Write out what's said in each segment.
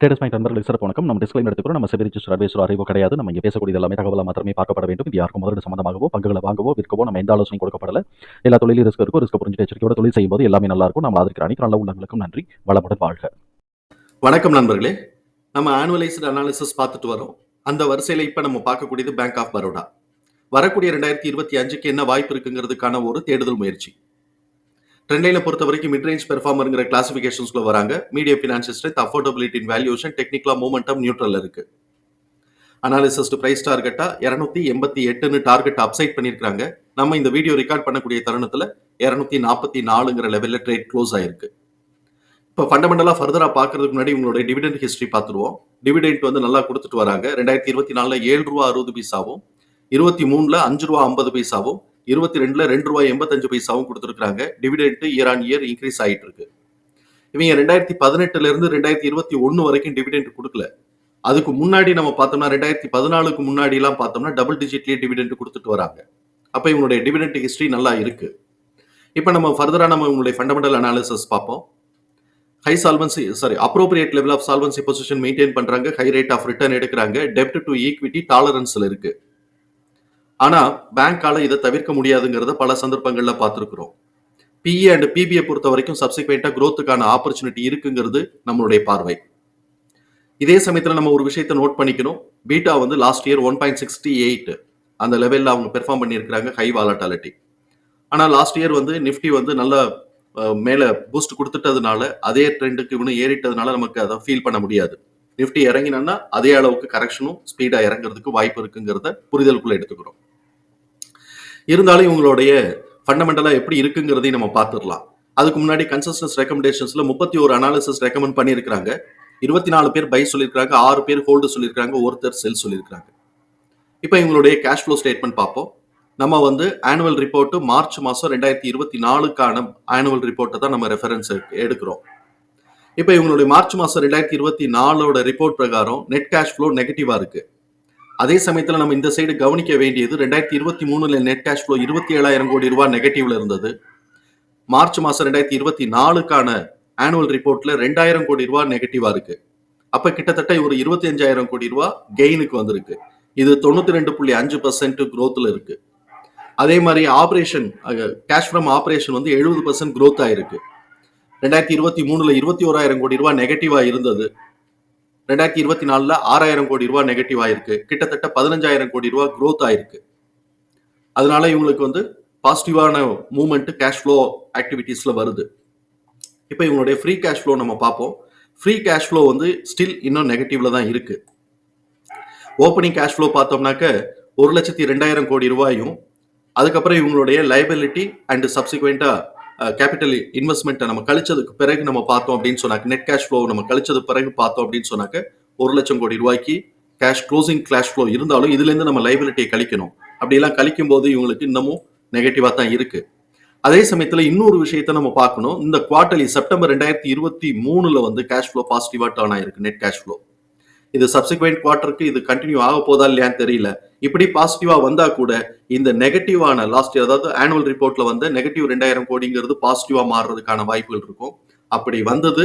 Traders point நண்பர்களுக்கு சிறப்பு வணக்கம். நம்ம டிஸ்கிளைம் எடுத்துக்கிறோம் நம்ம செபி ரிஜிஸ்டர் அட்வைசர் அறிவோ கிடையாது. நம்ம இங்கே பேசக்கூடிய எல்லாமே தகவலாக மாத்திரமே பார்க்கப்பட வேண்டும். இது யாருக்கும் முதலீடு சம்பந்தமாகவோ பங்குகளை வாங்கவோ விற்கவோ நம்ம எந்த ஆலோசனை கொடுக்கப்படல. எல்லா தொழிலும் ரிஸ்க் இருக்கும் ரிஸ்க் புரிஞ்சு எச்சரிக்கையோட தொழில் செய்யும்போது எல்லாமே நல்லா இருக்கும். நம்ம ஆதரிக்கிற அனைத்து நல்ல உள்ளங்களுக்கும் நன்றி. வளமுடன் வாழ்க. வணக்கம் நண்பர்களே. நம்ம ஆனுவலைஸ்டு அனாலிசிஸ் பார்த்துட்டு வரோம். அந்த வரிசையில் இப்போ நம்ம பார்க்கக்கூடியது பேங்க் ஆஃப் பரோடா வரக்கூடிய ரெண்டாயிரத்தி இருபத்தி அஞ்சுக்கு என்ன வாய்ப்பு இருக்குங்கிறதுக்கான ஒரு தேடுதல் முயற்சி. ட்ரெண்டைல பொறுத்த வரைக்கும் மிட் ரேஞ்ச் பெர்ஃபார்மருங்கிற கிளாசிஃபிகேஷன்ஸ்ல வராங்க media financial strength affordability valuation டெக்னிக்கலா மூமெண்டம் நியூட்ரல் இருக்கு அனாலிசிஸ் பிரைஸ் டார்கெட்டா இரநூத்தி எண்பத்தி எட்டுன்னு டார்கெட் அப்சைட் பண்ணியிருக்காங்க நம்ம இந்த வீடியோ ரெக்கார்ட் பண்ணக்கூடிய தருணத்துல இரநூத்தி நாற்பத்தி நாலுங்கிற லெவல்ல ட்ரேட் க்ளோஸ் ஆயிருக்கு. இப்போ ஃபண்டமெண்டலாக ஃபர்தராக பார்க்கறதுக்கு முன்னாடி உங்களுடைய டிவிடெண்ட் ஹிஸ்ட்ரி பார்த்துருவோம். டிவிடெண்ட் வந்து நல்லா கொடுத்துட்டு வராங்க. ரெண்டாயிரத்தி இருபத்தி நாலில் ஏழு ரூபா அறுபது பைசாவும் இருபத்தி மூணில் அஞ்சு ரூபா ஐம்பது பைசாவும் இருபத்தி ரெண்டுல ரெண்டு ரூபாய் எண்பத்தஞ்சு பைசாவும் கொடுத்துருக்காங்க dividend year on year increase ஆகிட்டு இருக்கு. இவங்க ரெண்டாயிரத்தி பதினெட்டுல இருந்து ரெண்டாயிரத்தி இருபத்தி ஒன்று வரைக்கும் டிவிடெண்ட் கொடுக்கல. அதுக்கு முன்னாடி நம்ம பார்த்தோம்னா ரெண்டாயிரத்தி பதினாலுக்கு முன்னாடி எல்லாம் பார்த்தோம்னா டபுள் டிஜிட்லயே டிவிடெண்ட் கொடுத்துட்டு வராங்க. அப்ப இவங்களுடைய டிவிடெண்ட் ஹிஸ்டரி நல்லா இருக்கு. இப்போ நம்ம ஃபர்தரா நம்ம உங்களுடைய ஃபண்டமெண்டல் அனாலிசிஸ் பார்ப்போம். High solvency sorry appropriate level of solvency position maintain பண்றாங்க. ஹை ரேட் ஆஃப் ரிட்டர்ன் எடுக்கிறாங்க. டெப்ட் டு ஈக்விட்டி டாலரன்ஸ்ல இருக்கு. ஆனா பேங்கால இதை தவிர்க்க முடியாதுங்கிறத பல சந்தர்ப்பங்கள்ல பார்த்துருக்குறோம். பிஇ அண்ட் பிபிஐ பொறுத்த வரைக்கும் சப்சிக்வெண்டா குரோத்துக்கான ஆப்பர்ச்சுனிட்டி இருக்குங்கிறது நம்மளுடைய பார்வை. இதே சமயத்தில் நம்ம ஒரு விஷயத்தை நோட் பண்ணிக்கணும். பீட்டா வந்து last year one point sixty eight அந்த லெவலில் அவங்க பெர்ஃபார்ம் பண்ணியிருக்கிறாங்க ஹை வாலட்டாலிட்டி ஆனால் லாஸ்ட் இயர் வந்து நிஃப்டி வந்து நல்ல மேலே பூஸ்ட் கொடுத்துட்டதுனால அதே ட்ரெண்டுக்கு இவனு ஏறிட்டதுனால நமக்கு அதை ஃபீல் பண்ண முடியாது. நிஃப்டி இறங்கினா அதே அளவுக்கு கரெக்ஷனும் ஸ்பீடா இறங்குறதுக்கு வாய்ப்பு இருக்குங்கிறத புரிதலுக்குள்ள எடுத்துக்கிறோம். இருந்தாலும் இவங்களுடைய ஃபண்டமெண்டலா எப்படி இருக்குங்கிறதையும் நம்ம பார்த்துடலாம். அதுக்கு முன்னாடி கன்சஸ்டன்ஸ் ரெக்கமெண்டேஷன்ஸ்ல முப்பத்தி ஒரு அனாலிசிஸ் ரெக்கமெண்ட் பண்ணியிருக்காங்க இருபத்தி நாலு பேர் பை சொல்லியிருக்காங்க ஆறு பேர் ஹோல்டு சொல்லியிருக்காங்க ஒருத்தர் செல் சொல்லியிருக்காங்க இப்போ இவங்களுடைய கேஷ் ஃப்ளோ ஸ்டேட்மெண்ட் பார்ப்போம். நம்ம வந்து ஆனுவல் ரிப்போர்ட்டு மார்ச் மாதம் ரெண்டாயிரத்தி இருபத்தி நாலுக்கான ஆனுவல் ரிப்போர்ட்டை தான் நம்ம ரெஃபரன்ஸ் எடுக்கிறோம். இப்போ இவங்களுடைய மார்ச் மாதம் ரெண்டாயிரத்தி இருபத்தி நாலோட ரிப்போர்ட் பிரகாரம் நெட் கேஷ் ஃப்ளோ நெகட்டிவாக இருக்கு. அதே சமயத்தில் நம்ம இந்த சைடு கவனிக்க வேண்டியது ரெண்டாயிரத்தி இருபத்தி மூணுல நெட் கேஷ் ஃப்ளோ இருபத்தி ஏழாயிரம் கோடி ரூபாய் நெகட்டிவ்ல இருந்தது. மார்ச் மாதம் ரெண்டாயிரத்தி இருபத்தி நாலுக்கான ஆனுவல் ரிப்போர்ட்ல ரெண்டாயிரம் கோடி ரூபாய் நெகட்டிவா இருக்கு. அப்ப கிட்டத்தட்ட ஒரு இருபத்தி அஞ்சாயிரம் கோடி ரூபாய் கெயினுக்கு வந்திருக்கு. இது தொண்ணூத்தி ரெண்டு புள்ளி அஞ்சு பர்சன்ட் குரோத்ல இருக்கு. அதே மாதிரி ஆப்ரேஷன் கேஷ் ஃப்ரம் ஆப்ரேஷன் வந்து எழுபது பர்சன்ட் குரோத் ஆயிருக்கு ரெண்டாயிரத்தி இருபத்தி மூணுல இருபத்தி ஓராயிரம் கோடி ரூபாய் நெகட்டிவா இருந்தது. ரெண்டாயிரத்தி இருபத்தி நாலுல ஆறாயிரம் கோடி ரூபாய் நெகட்டிவ் ஆயிருக்கு. கிட்டத்தட்ட பதினஞ்சாயிரம் கோடி ரூபாய் க்ரோத் ஆயிருக்கு. அதனால இவங்களுக்கு வந்து பாசிட்டிவான மூமெண்ட் கேஷ் ஃப்ளோ ஆக்டிவிட்டீஸ்ல வருது. இப்போ இவங்களுடைய ஃப்ரீ கேஷ் ஃப்ளோ நம்ம பார்ப்போம். ஃப்ரீ கேஷ் ஃப்ளோ வந்து ஸ்டில் இன்னும் நெகட்டிவ்ல தான் இருக்கு. ஓப்பனிங் கேஷ் ஃப்ளோ பார்த்தோம்னாக்க ஒரு லட்சத்தி ரெண்டாயிரம் கோடி ரூபாயும் அதுக்கப்புறம் இவங்களுடைய லைபிலிட்டி அண்ட் சப்சிக்வெண்ட்டாக கேபிட்டல் இன்வெஸ்ட்மெண்ட்டை நம்ம கழிச்சதுக்கு பிறகு நம்ம பார்த்தோம் அப்படின்னு சொன்னாக்க நெட் கேஷ் ஃப்ளோ நம்ம கழிச்சது பிறகு பார்த்தோம் அப்படின்னு சொன்னாக்க ஒரு லட்சம் கோடி ரூபாய்க்கு கேஷ் க்ளோசிங் கேஷ் ஃப்ளோ இருந்தாலும் இதுலேருந்து நம்ம லைபிலிட்டியை கழிக்கணும். அப்படிலாம் கழிக்கும் போது இவங்களுக்கு இன்னமும் நெகட்டிவாக தான் இருக்கு. அதே சமயத்தில் இன்னொரு விஷயத்தை நம்ம பார்க்கணும். இந்த குவார்டர்லி செப்டம்பர் ரெண்டாயிரத்தி இருபத்தி மூணுல வந்து கேஷ் ஃப்ளோ பாசிட்டிவாக டர்ன் ஆயிருக்கு நெட் கேஷ் ஃப்ளோ இது சப்சிக்வெண்ட் குவார்டருக்கு இது கண்டினியூ ஆக போதா இல்லையான்னு தெரியல. இப்படி பாசிட்டிவா வந்தா கூட இந்த நெகட்டிவான லாஸ்ட் இயர் அதாவது ஆனுவல் ரிப்போர்ட்ல வந்து நெகட்டிவ் ரெண்டாயிரம் கோடிங்கிறது பாசிட்டிவா மாறுறதுக்கான வாய்ப்புகள் இருக்கும். அப்படி வந்தது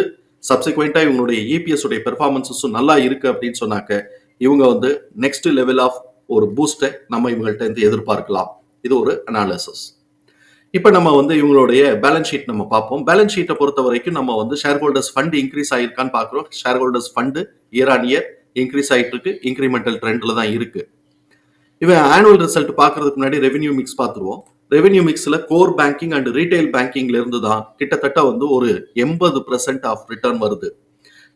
சப்சிக்வெண்டா இவங்களுடைய இபிஎஸ் உடைய பெர்ஃபார்மன்ஸஸும் நல்லா இருக்கு அப்படின்னு சொன்னாக்க இவங்க வந்து நெக்ஸ்ட் லெவல் ஆஃப் ஒரு பூஸ்டை நம்ம இவங்கள்ட்ட இருந்து எதிர்பார்க்கலாம். இது ஒரு அனாலிசிஸ் இப்போ நம்ம வந்து இவங்களுடைய பேலன்ஸ் ஷீட் நம்ம பார்ப்போம். பேலன்ஸ் ஷீட்டை பொறுத்த வரைக்கும் நம்ம வந்து ஷேர் ஹோல்டர்ஸ் ஃபண்ட் இன்க்ரீஸ் ஆயிருக்கான்னு பார்க்குறோம். Share holders fund year on year increase ஆகிட்டு இருக்கு இன்க்ரிமெண்டல் ட்ரெண்டில் தான் இருக்கு. இவன் ஆனுவல் ரிசல்ட் பார்க்கறதுக்கு முன்னாடி ரெவென்யூ மிக்ஸ் பார்த்துருவோம். ரெவென்யூ மிக்ஸில் கோர் பேங்கிங் அண்ட் ரீட்டைல் பேங்கிங்ல இருந்து தான் கிட்டத்தட்ட வந்து ஒரு எண்பது பர்சன்ட் ஆஃப் ரிட்டர்ன் வருது.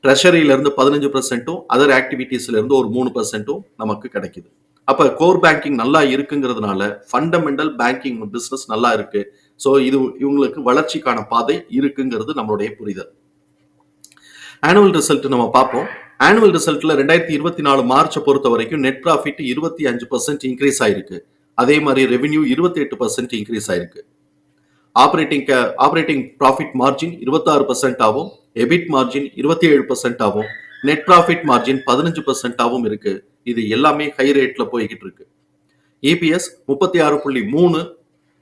ட்ரெஷரியில இருந்து பதினஞ்சு பர்சன்ட்டும் அதர் ஆக்டிவிட்டீஸ்லேருந்து ஒரு மூணு பர்சன்ட்டும் நமக்கு கிடைக்குது. அப்போ கோர் பேங்கிங் நல்லா இருக்குங்கிறதுனால ஃபண்டமெண்டல் பேங்கிங் பிஸ்னஸ் நல்லா இருக்கு. ஸோ இது இவங்களுக்கு வளர்ச்சிக்கான பாதை இருக்குங்கிறது நம்மளுடைய புரிதல். ஆனுவல் ரிசல்ட் நம்ம பார்ப்போம். ஆனுவல் ரிசல்ட்ல ரெண்டாயிரத்தி இருபத்தி நாலு மார்ச்சை பொறுத்த வரைக்கும் நெட் ப்ராஃபிட் இருபத்தி அஞ்சு பர்சன்ட் இன்க்ரீஸ் ஆயிருக்கு. அதே மாதிரி ரெவென்யூ இருபத்தி எட்டு பர்சன்ட் இன்க்ரீஸ் ஆயிருக்கு. ஆப்ரேட்டிங் ஆப்ரேட்டிங் ப்ராஃபிட் மார்ஜின் இருபத்தாறு பர்சன்ட் ஆகும். எபிட் மார்ஜின் இருபத்தி ஏழு பர்சன்ட் ஆகும். நெட் ப்ராஃபிட் மார்ஜின் பதினஞ்சு பர்சன்டாகவும் இருக்கு. இது எல்லாமே ஹை ரேட்ல போய்கிட்டு இருக்கு. இபிஎஸ் முப்பத்தி ஆறு புள்ளி மூணு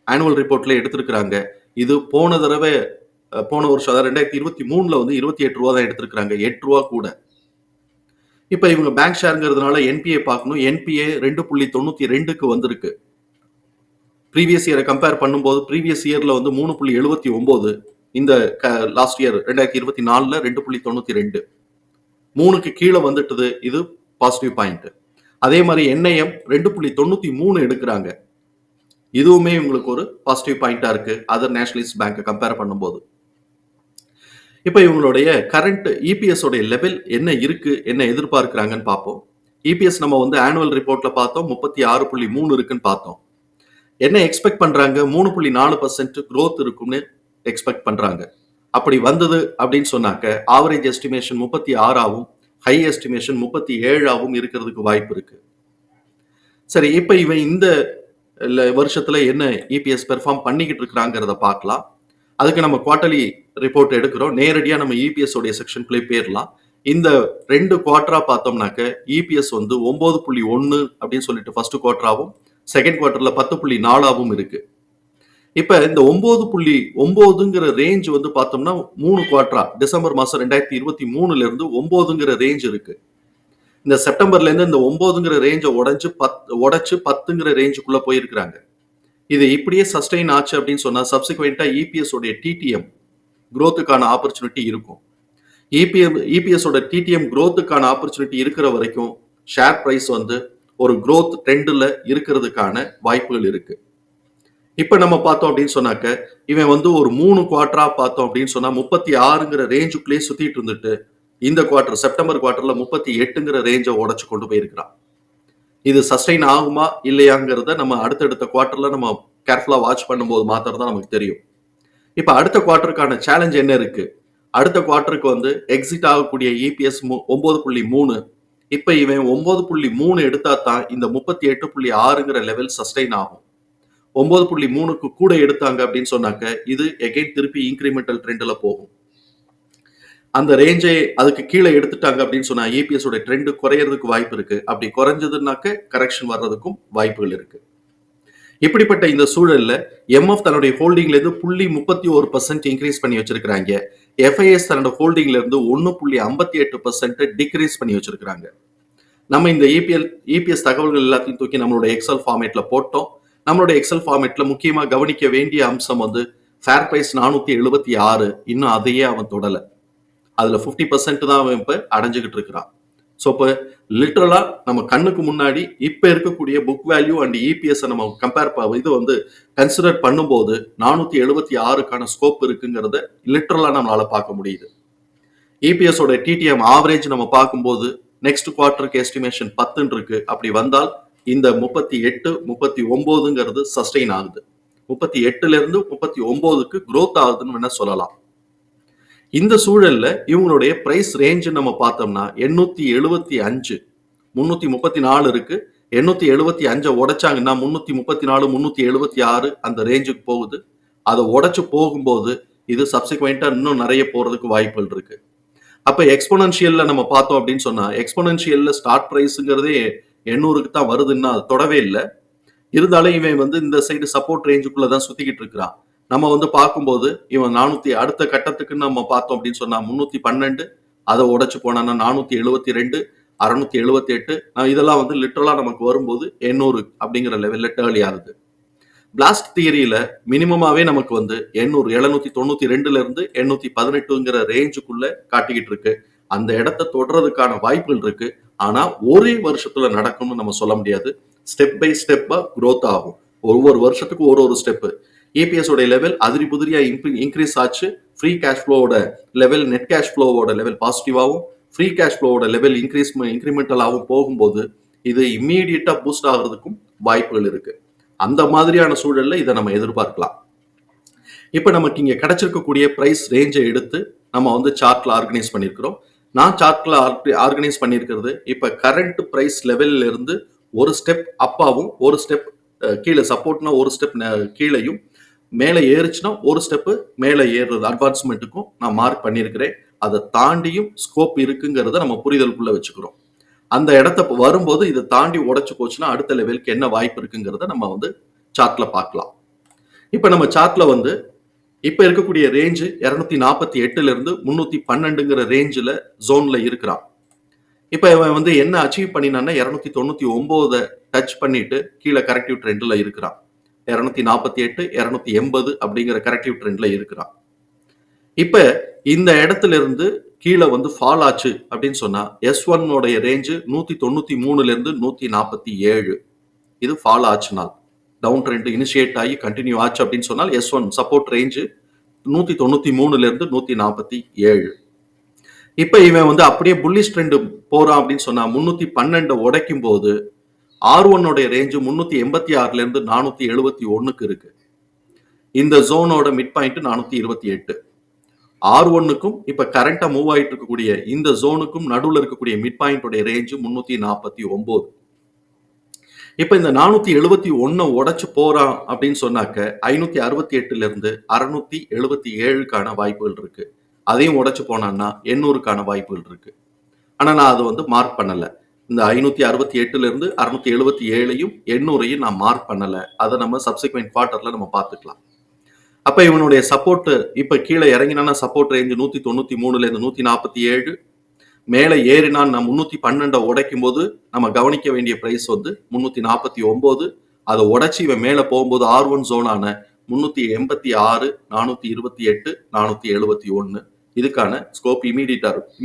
ஆனுவல் ரிப்போர்ட்ல எடுத்திருக்கிறாங்க. இது போன தடவை போன வருஷம் அதாவது ரெண்டாயிரத்தி இருபத்தி மூணுல வந்து இருபத்தி எட்டு ரூபா தான் எடுத்திருக்கிறாங்க. எட்டு ரூபா கூட. இப்போ இவங்க பேங்க் ஷேருங்கிறதுனால என்பிஏ பார்க்கணும். என்பிஏ ரெண்டு புள்ளி தொண்ணூற்றி ரெண்டுக்கு வந்திருக்கு. ப்ரீவியஸ் இயரை கம்பேர் பண்ணும்போது ப்ரீவியஸ் இயரில் வந்து மூணு புள்ளி எழுபத்தி ஒம்பது. இந்த க லாஸ்ட் இயர் ரெண்டாயிரத்தி இருபத்தி நாலில் ரெண்டு புள்ளி தொண்ணூற்றி ரெண்டு. மூணுக்கு கீழே வந்துட்டது. இது பாசிட்டிவ் பாயிண்ட் அதே மாதிரி என்ஐஎம் ரெண்டு புள்ளி தொண்ணூற்றி மூணு எடுக்கிறாங்க. இதுவுமே உங்களுக்கு ஒரு பாசிட்டிவ் பாயிண்ட்டாக இருக்குது அதர் நேஷனலிஸ்ட் பேங்க்கை கம்பேர் பண்ணும்போது. இப்போ இவங்களுடைய கரண்ட் இபிஎஸ் உடைய லெவல் என்ன இருக்கு என்ன எதிர்பார்க்கிறாங்கன்னு பார்ப்போம். இபிஎஸ் நம்ம வந்து ஆனுவல் ரிப்போர்ட்ல பார்த்தோம் முப்பத்தி ஆறு புள்ளி மூணு இருக்குன்னு பார்த்தோம். என்ன எக்ஸ்பெக்ட் பண்றாங்க? மூணு புள்ளி நாலு பர்சன்ட் க்ரோத் இருக்கும்னு எக்ஸ்பெக்ட் பண்றாங்க. அப்படி வந்தது அப்படின்னு சொன்னாக்க ஆவரேஜ் எஸ்டிமேஷன் முப்பத்தி ஆறாவும் ஹை எஸ்டிமேஷன் முப்பத்தி ஏழாவும் இருக்கிறதுக்கு வாய்ப்பு இருக்கு. சரி இப்போ இவன் இந்த வருஷத்துல என்ன இபிஎஸ் பெர்ஃபார்ம் பண்ணிக்கிட்டு இருக்கிறாங்கிறத பார்க்கலாம். அதுக்கு நம்ம குவார்டர்லி ரிப்போர்ட் எடுக்கிறோம். நேரடியாக நம்ம இபிஎஸ் உடைய செக்ஷனுக்குள்ளே போயிடலாம் இந்த ரெண்டு குவார்டரா பார்த்தோம்னாக்க இபிஎஸ் வந்து ஒன்பது புள்ளி ஒன்று அப்படின்னு சொல்லிட்டு ஃபர்ஸ்ட் குவார்டராகவும் செகண்ட் குவார்டர்ல பத்து புள்ளி நாலாவும் இருக்கு. இப்ப இந்த ஒன்பது புள்ளி ஒன்பதுங்கிற ரேஞ்ச் வந்து பார்த்தோம்னா மூணு குவார்டரா டிசம்பர் மாசம் ரெண்டாயிரத்தி இருபத்தி மூணுல இருந்து ஒன்பதுங்கிற ரேஞ்ச் இருக்கு. இந்த செப்டம்பர்ல இருந்து இந்த ஒன்பதுங்கிற ரேஞ்சை உடஞ்சு பத் உடச்சு பத்துங்கிற ரேஞ்சுக்குள்ள போயிருக்கிறாங்க. இது இப்படியே சஸ்டெயின் ஆச்சு அப்படின்னு சொன்னா சப்சிக்வெண்டா இபிஎஸ் உடைய டிடிஎம் குரோத்துக்கான ஆப்பர்ச்சுனிட்டி இருக்கும். இபிஎம் இபிஎஸோட டிடிஎம் குரோத்துக்கான ஆப்பர்ச்சுனிட்டி இருக்கிற வரைக்கும் ஷேர் ப்ரைஸ் வந்து ஒரு குரோத் ட்ரெண்டில் இருக்கிறதுக்கான வாய்ப்புகள் இருக்கு. இப்போ நம்ம பார்த்தோம் அப்படின்னு சொன்னாக்க இவன் வந்து ஒரு மூணு குவார்டரா பார்த்தோம் அப்படின்னு சொன்னா முப்பத்தி ஆறுங்கிற ரேஞ்சுக்குள்ளேயே சுத்திட்டு இருந்துட்டு இந்த குவார்டர் செப்டம்பர் குவார்டர்ல முப்பத்தி எட்டுங்கிற ரேஞ்சை உடச்சு கொண்டு போயிருக்கிறான். இது சஸ்டெயின் ஆகுமா இல்லையாங்கிறத நம்ம அடுத்தடுத்த குவார்டர்ல நம்ம கேர்ஃபுல்லா வாட்ச் பண்ணும்போது மாத்திரம் தான் நமக்கு தெரியும். இப்போ அடுத்த குவார்ட்டருக்கான சேலஞ்ச் என்ன இருக்கு? அடுத்த குவார்ட்டருக்கு வந்து எக்ஸிட் ஆகக்கூடிய இபிஎஸ் ஒன்பது புள்ளி மூணு. இப்போ இவன் ஒன்பது புள்ளி மூணு எடுத்தா தான் இந்த முப்பத்தி எட்டு புள்ளி ஆறுங்கிற லெவல் சஸ்டெயின் ஆகும். ஒன்பது புள்ளி மூணுக்கு கூட எடுத்தாங்க அப்படின்னு சொன்னாக்க இது எகைன் திருப்பி இன்க்ரிமெண்டல் ட்ரெண்டில் போகும். அந்த ரேஞ்சை அதுக்கு கீழே எடுத்துட்டாங்க அப்படின்னு சொன்னா ஏபிஎஸ் உடைய ட்ரெண்ட் குறையறதுக்கு வாய்ப்பு இருக்கு. அப்படி குறைஞ்சதுனாக்க கரெக்ஷன் வர்றதுக்கும் வாய்ப்புகள் இருக்குது இப்படிப்பட்ட இந்த சூழல்ல எம்எஃப் தன்னுடைய ஹோல்டிங்ல இருந்து புள்ளி முப்பத்தி ஒரு பர்சன்ட் இன்க்ரீஸ் பண்ணி வச்சிருக்கிறாங்க. எஃப்ஐஎஸ் தன்னோட ஹோல்டிங்ல இருந்து ஒன்னு புள்ளி ஐம்பத்தி எட்டு பர்சன்ட் டிக்ரீஸ் பண்ணி வச்சிருக்கிறாங்க. நம்ம இந்த இபிஎல் இபிஎஸ் தகவல்கள் எல்லாத்தையும் தூக்கி நம்மளோட எக்ஸல் ஃபார்மேட்ல போட்டோம். நம்மளோட எக்ஸல் ஃபார்மேட்ல முக்கியமா கவனிக்க வேண்டிய அம்சம் வந்து ஃபேர் பிரைஸ் நானூத்தி எழுபத்தி ஆறு. இன்னும் அதையே அவன் தொடல. அதுல 50% பர்சன்ட் தான் அவன் இப்ப அடைஞ்சுக்கிட்டு இருக்கிறான். ஸோ இப்போ லிட்ரலாக நம்ம கண்ணுக்கு முன்னாடி இப்போ இருக்கக்கூடிய புக் வேல்யூ அண்ட் இபிஎஸ் நம்ம கம்பேர் இது வந்து கன்சிடர் பண்ணும்போது நானூற்றி எழுபத்தி ஆறுக்கான ஸ்கோப் இருக்குங்கிறத லிட்ரலாக நம்மளால் பார்க்க முடியுது. இபிஎஸோட டிடிஎம் ஆவரேஜ் நம்ம பார்க்கும்போது நெக்ஸ்ட் குவார்டருக்கு எஸ்டிமேஷன் பத்துன்னு இருக்கு. அப்படி வந்தால் இந்த முப்பத்தி எட்டு முப்பத்தி ஒம்போதுங்கிறது சஸ்டெயின் ஆகுது. முப்பத்தி எட்டுல இருந்து முப்பத்தி ஒம்போதுக்கு குரோத் ஆகுதுன்னு வேணா சொல்லலாம். இந்த சூழல்ல இவங்களுடைய பிரைஸ் ரேஞ்சு நம்ம பார்த்தோம்னா எண்ணூத்தி எழுபத்தி அஞ்சு முன்னூத்தி முப்பத்தி நாலு இருக்கு. எண்ணூத்தி எழுபத்தி அஞ்சை உடைச்சாங்கன்னா முன்னூத்தி முப்பத்தி நாலு முன்னூத்தி எழுபத்தி ஆறு அந்த ரேஞ்சுக்கு போகுது. அதை உடைச்சு போகும்போது இது சப்சிக்வெண்டா இன்னும் நிறைய போறதுக்கு வாய்ப்புகள் இருக்கு. அப்ப எக்ஸ்போனன்ஷியல்ல நம்ம பார்த்தோம் அப்படின்னு சொன்னா எக்ஸ்போனன்ஷியல்ல ஸ்டார்ட் பிரைஸுங்கிறதே எண்ணூறுக்கு தான் வருதுன்னா அது தொடவே இல்லை. இருந்தாலும் இவன் வந்து இந்த சைடு சப்போர்ட் ரேஞ்சுக்குள்ள தான் சுத்திக்கிட்டு இருக்கிறான். நம்ம வந்து பார்க்கும்போது இவன் நானூத்தி அடுத்த கட்டத்துக்கு நம்ம பார்த்தோம் அப்படின்னு சொன்னா முன்னூத்தி பன்னெண்டு அதை உடைச்சு போனான்னா நானூத்தி எழுபத்தி ரெண்டு அறுநூத்தி எழுபத்தி எட்டு இதெல்லாம் வந்து லிட்டரலா நமக்கு வரும்போது எண்ணூறு அப்படிங்கிற லெவல்ல டேர்லி ஆகுது. பிளாஸ்ட் தியரியில மினிமமாவே நமக்கு வந்து எண்ணூறு எழுநூத்தி தொண்ணூத்தி ரெண்டுல இருந்து எண்ணூத்தி பதினெட்டுங்கிற ரேஞ்சுக்குள்ள காட்டிக்கிட்டு இருக்கு. அந்த இடத்த தொடர்றதுக்கான வாய்ப்புகள் இருக்கு. ஆனா ஒரே வருஷத்துல நடக்கும்னு நம்ம சொல்ல முடியாது. ஸ்டெப் பை ஸ்டெப்பா க்ரோத் ஆகும். ஒவ்வொரு வருஷத்துக்கு ஒரு ஒரு ஸ்டெப்பு ஏபிஎஸோட லெவல் அதிரி புதிரியா இன்க்ரீஸ் ஆச்சு. ஃப்ரீ கேஷ் ஃப்ளோவோட லெவல் நெட் கேஷ் ஃப்ளோவோட லெவல் பாசிட்டிவாகவும் ஃப்ரீ கேஷ் ஃப்ளோவோட லெவல் இன்க்ரீஸ் இன்க்ரிமெண்டலாகவும் போகும்போது இது இம்மீடியட்டாக பூஸ்ட் ஆகிறதுக்கும் வாய்ப்புகள் இருக்கு. அந்த மாதிரியான சூழலில் இதை நம்ம எதிர்பார்க்கலாம். இப்போ நமக்கு இங்கே கிடைச்சிருக்கக்கூடிய ப்ரைஸ் ரேஞ்சை எடுத்து நம்ம வந்து சார்ட்ல ஆர்கனைஸ் பண்ணியிருக்கிறோம். நான் சார்ட்ல ஆர்கனைஸ் பண்ணியிருக்கிறது இப்போ கரண்ட் ப்ரைஸ் லெவல்ல இருந்து ஒரு ஸ்டெப் அப்பாவும் ஒரு ஸ்டெப் கீழே சப்போர்ட்னா ஒரு ஸ்டெப் கீழையும் மேலே ஏறுச்சுன்னா ஒரு ஸ்டெப்பு மேலே ஏறுறது அட்வான்ஸ்மெண்ட்டுக்கும் நான் மார்க் பண்ணியிருக்கிறேன். அதை தாண்டியும் ஸ்கோப் இருக்குங்கிறத நம்ம புரிதலுக்குள்ள வச்சுக்கிறோம். அந்த இடத்த வரும்போது இதை தாண்டி உடச்சு போச்சுன்னா அடுத்த லெவலுக்கு என்ன வாய்ப்பு இருக்குங்கிறத நம்ம வந்து சார்ட்ல பார்க்கலாம். இப்போ நம்ம சார்ட்ல வந்து இப்போ இருக்கக்கூடிய ரேஞ்சு இரநூத்தி நாற்பத்தி எட்டுல இருந்து முன்னூத்தி பன்னெண்டுங்கிற ரேஞ்சில் ஜோன்ல இருக்கிறான். இப்போ இவன் வந்து என்ன அச்சீவ் பண்ணினான்னா இரநூத்தி தொண்ணூத்தி ஒன்பதை டச் பண்ணிட்டு கீழே கரெக்டிவ் ட்ரெண்ட்ல இருக்கிறான். இரநூத்தி நாற்பத்தி எட்டு இரநூத்தி எண்பது அப்படிங்கிற கரெக்டிவ் ட்ரெண்ட்ல இருக்கிறான். இப்ப இந்த இடத்துல இருந்து கீழே வந்து ஃபால் ஆச்சு அப்படின்னு சொன்னா எஸ் ஒன்னோடைய ரேஞ்சு நூத்தி தொண்ணூத்தி மூணுல இருந்து நூத்தி நாற்பத்தி ஏழு. இது ஃபால் ஆச்சு நாள் டவுன் ட்ரெண்ட் இனிஷியேட் ஆகி கண்டினியூ ஆச்சு அப்படின்னு சொன்னால் எஸ் ஒன் சப்போர்ட் ரேஞ்சு நூத்தி தொண்ணூத்தி மூணுல இருந்து நூத்தி நாற்பத்தி ஏழு. இப்ப இவன் வந்து அப்படியே புல்லிஷ் ட்ரெண்ட் போறான் அப்படின்னு சொன்னா முன்னூத்தி பன்னெண்டை உடைக்கும் போது ஆர் ஒன்னுடைய ரேஞ்சு முன்னூத்தி எண்பத்தி ஆறுல இருந்து நானூத்தி எழுபத்தி ஒண்ணுக்கு இருக்கு. இந்த ஜோனோட மிட் பாயிண்ட் நானூத்தி இருபத்தி எட்டு. ஆர் ஒன்னுக்கும் இப்ப கரண்டா மூவ் ஆயிட்டு இருக்கக்கூடிய இந்த ஜோனுக்கும் நடுவில் இருக்கக்கூடிய மிட் பாயிண்டோடைய ரேஞ்சு முன்னூத்தி நாற்பத்தி ஒன்பது. இப்ப இந்த நானூத்தி எழுபத்தி ஒன்னு உடைச்சு போறான் அப்படின்னு சொன்னாக்க ஐநூத்தி அறுபத்தி எட்டுல இருந்து அறுநூத்தி எழுபத்தி ஏழுக்கான வாய்ப்புகள் இருக்கு. அதையும் உடைச்சு போனான்னா எண்ணூறுக்கான வாய்ப்புகள் இருக்கு. ஆனா நான் அதை வந்து மார்க் பண்ணல. இந்த ஐநூத்தி அறுபத்தி எட்டுல இருந்து அறுநூத்தி எழுபத்தி ஏழையும் எண்ணூறையும் நான் மார்க் பண்ணல. அதை நம்ம சப்சிக்வெண்ட் குவார்டர்ல நம்ம பார்த்துக்கலாம். அப்ப இவனுடைய சப்போர்ட் இப்ப கீழே இறங்கினா சப்போர்ட் ரேஞ்சு நூத்தி தொண்ணூத்தி மூணுல இருந்து நூத்தி நாற்பத்தி ஏழு. மேலே ஏறினான் நான் முன்னூத்தி பன்னெண்டை உடைக்கும் போது நம்ம கவனிக்க வேண்டிய பிரைஸ் வந்து முன்னூத்தி நாற்பத்தி ஒன்பது அதை உடைச்சி இவன் மேலே போகும்போது ஆர் ஒன் ஜோனான முன்னூத்தி எண்பத்தி ஆறு நானூத்தி இருபத்தி எட்டு நானூத்தி எழுபத்தி ஒன்னு இதுக்கான ஸ்கோப் இமீடியட்டா இருக்கும்.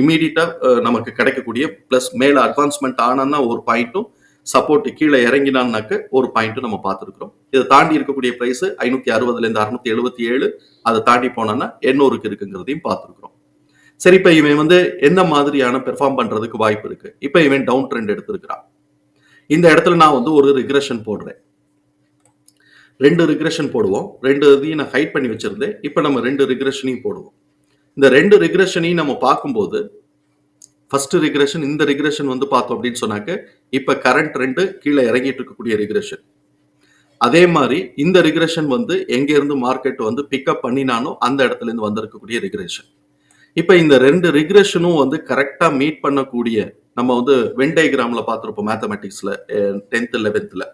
இமீடியட்டா நமக்கு கிடைக்கக்கூடிய ப்ளஸ் மேலே அட்வான்ஸ்மெண்ட் ஆனான்னா ஒரு பாயிண்ட்டும் சப்போர்ட் கீழே இறங்கினான்னாக்க ஒரு பாயிண்ட்டும் நம்ம பார்த்துருக்குறோம். இதை தாண்டி இருக்கக்கூடிய ப்ரைஸ் ஐநூற்றி அறுபதுலேருந்து அறுநூத்தி எழுபத்தி ஏழு அதை தாண்டி போனோன்னா எண்ணூறுக்கு இருக்குங்கிறதையும் பார்த்துருக்குறோம். சரி இப்போ இவன் வந்து என்ன மாதிரியான பெர்ஃபார்ம் பண்ணுறதுக்கு வாய்ப்பு இருக்கு? இப்போ இவன் டவுன் ட்ரெண்ட் எடுத்திருக்கிறான். இந்த இடத்துல நான் வந்து ஒரு ரிக்ரெஷன் போடுறேன். ரெண்டு ரிக்ரெஷன் போடுவோம். ரெண்டு இதையும் நான் ஹைட் பண்ணி வச்சிருந்தேன். இப்போ நம்ம ரெண்டு ரிக்ரெஷனையும் போடுவோம். இந்த ரெண்டு ரிக்ரெஷனையும் நம்ம பார்க்கும்போது ஃபர்ஸ்ட் ரிக்ரெஷன் இந்த ரிக்ரெஷன் வந்து பார்த்தோம் அப்படின்னு சொன்னாக்க இப்போ கரண்ட் ரெண்டு கீழே இறங்கிட்டு இருக்கக்கூடிய ரிக்ரெஷன் அதே மாதிரி இந்த ரிக்ரெஷன் வந்து எங்கேருந்து மார்க்கெட் வந்து பிக்கப் பண்ணினானோ அந்த இடத்துல இருந்து வந்திருக்கக்கூடிய ரிக்ரெஷன் இப்போ இந்த ரெண்டு ரிக்ரெஷனும் வந்து கரெக்டாக மீட் பண்ணக்கூடிய நம்ம வந்து வென் பார்த்துருப்போம் மேத்தமெட்டிக்ஸில் டென்த்து லெவன்த்தில்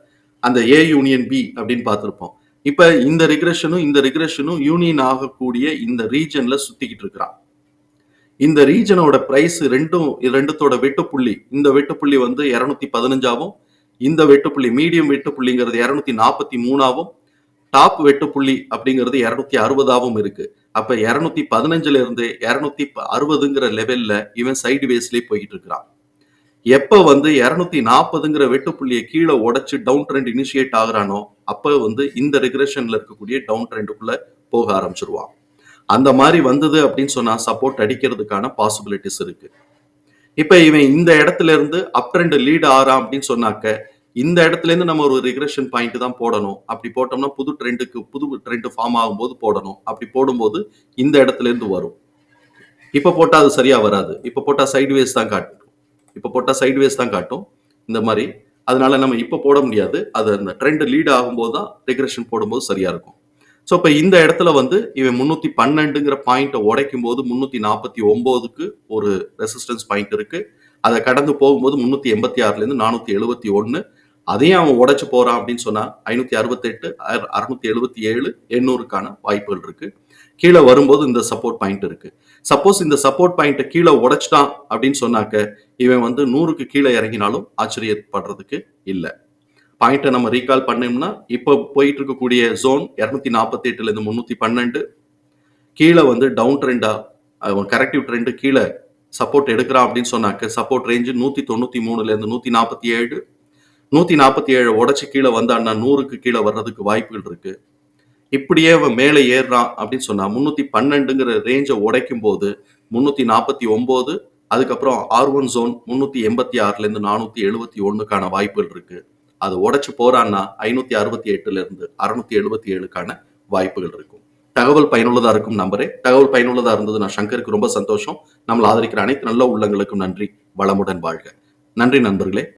அந்த ஏ யூனியன் பி அப்படின்னு பார்த்துருப்போம். இப்ப இந்த ரிக்ரெஷனும் இந்த ரிக்ரெஷனும் யூனியன் ஆகக்கூடிய இந்த ரீஜன்ல சுத்திக்கிட்டு இருக்கிறான். இந்த ரீஜனோட பிரைஸ் ரெண்டும் ரெண்டுத்தோட வெட்டுப்புள்ளி இந்த வெட்டுப்புள்ளி வந்து இருநூத்தி பதினஞ்சாவும் இந்த வெட்டுப்புள்ளி மீடியம் வெட்டுப்புள்ளிங்கிறது இருநூத்தி நாற்பத்தி மூணாவும் டாப் வெட்டுப்புள்ளி அப்படிங்கிறது இரநூத்தி அறுபதாவும் இருக்கு. அப்ப இருநூத்தி பதினஞ்சுல இருந்து இருநூத்தி அறுபதுங்கிற லெவல்ல இவன் சைடு வேஸ்லயே போய்கிட்டு இருக்கிறான். எப்போ வந்து இரநூத்தி நாற்பதுங்கிற வெட்டுப்புள்ளியை கீழே உடச்சி டவுன் ட்ரெண்ட் இனிஷியேட் ஆகுறானோ அப்போ வந்து இந்த ரெகுலேஷன்ல இருக்கக்கூடிய டவுன் ட்ரெண்டுக்குள்ள போக ஆரம்பிச்சிருவான். அந்த மாதிரி வந்தது அப்படின்னு சொன்னா சப்போர்ட் அடிக்கிறதுக்கான பாசிபிலிட்டிஸ் இருக்கு. இப்போ இவன் இந்த இடத்துல இருந்து அப் ட்ரெண்ட் லீட் ஆறான் அப்படின்னு சொன்னாக்க இந்த இடத்துல இருந்து நம்ம ஒரு ரிக்ரெஷன் பாயிண்ட் தான் போடணும். அப்படி போட்டோம்னா புது ட்ரெண்டுக்கு புது ட்ரெண்ட் ஃபார்ம் ஆகும்போது போடணும். அப்படி போடும்போது இந்த இடத்துல இருந்து வரும். இப்போ போட்டால் அது சரியா வராது. இப்போ போட்டால் சைட்வேஸ் தான் காட்டும் இப்போ போட்டால் சைட்வேஸ் தான் காட்டும். இந்த மாதிரி. அதனால நம்ம இப்போ போட முடியாது. அது அந்த ட்ரெண்ட் லீட் ஆகும்போது தான் ரிக்ரெஷன் போடும்போது சரியாக இருக்கும். ஸோ இப்போ இந்த இடத்துல வந்து இவன் முந்நூற்றி பன்னெண்டுங்கிற பாயிண்ட்டை உடைக்கும் போது முந்நூற்றி நாற்பத்தி ஒம்போதுக்கு ஒரு ரெசிஸ்டன்ஸ் பாயிண்ட் இருக்குது அதை கடந்து போகும்போது முந்நூற்றி எண்பத்தி ஆறுலேருந்து நானூற்றி எழுபத்தி ஒன்று அதையும் அவன் உடைச்சு போறான் அப்படின்னு சொன்னா ஐநூத்தி அறுபத்தெட்டு அறுநூத்தி எழுபத்தி ஏழு எண்ணூறுக்கான வாய்ப்புகள் இருக்கு. கீழே வரும்போது இந்த சப்போர்ட் பாயிண்ட் இருக்கு. சப்போஸ் இந்த சப்போர்ட் பாயிண்ட்டை கீழே உடைச்சிட்டான் அப்படின்னு சொன்னாக்க இவன் வந்து நூறுக்கு கீழே இறங்கினாலும் ஆச்சரியப்படுறதுக்கு இல்லை. பாயிண்ட்டை நம்ம ரீகால் பண்ணோம்னா இப்போ போயிட்டு இருக்கக்கூடிய ஜோன் இரநூத்தி நாற்பத்தி எட்டுல இருந்து முந்நூற்றி பன்னெண்டு. கீழே வந்து டவுன் ட்ரெண்டா அவன் கரெக்டிவ் ட்ரெண்டு கீழே சப்போர்ட் எடுக்கிறான் அப்படின்னு சொன்னாக்க சப்போர்ட் ரேஞ்சு நூற்றி தொண்ணூற்றி மூணுல இருந்து நூற்றி நாற்பத்தி ஏழு நூற்றி நாற்பத்தி ஏழு உடச்சி கீழே வந்தான்னா நூறுக்கு கீழே வர்றதுக்கு வாய்ப்புகள் இருக்கு. இப்படியே அவன் மேலே ஏறுறான் அப்படின்னு சொன்னா முந்நூற்றி பன்னெண்டுங்கிற ரேஞ்சை உடைக்கும் போது முந்நூற்றி நாற்பத்தி ஒம்பது அதுக்கப்புறம் ஆர் ஒன் ஜோன் முந்நூற்றி எண்பத்தி ஆறுலேருந்து நானூற்றி எழுபத்தி ஒன்றுக்கான வாய்ப்புகள் இருக்கு. அது உடைச்சு போறான்னா ஐநூத்தி அறுபத்தி எட்டுல இருந்து அறுநூத்தி எழுபத்தி ஏழுக்கான வாய்ப்புகள் இருக்கும். தகவல் பயனுள்ளதா இருக்கும் நம்பரே. தகவல் பயனுள்ளதா இருந்தது நான் சங்கருக்கு ரொம்ப சந்தோஷம். நம்மளை ஆதரிக்கிற அனைத்து நல்ல உள்ளங்களுக்கும் நன்றி. வளமுடன் வாழ்க. நன்றி நண்பர்களே.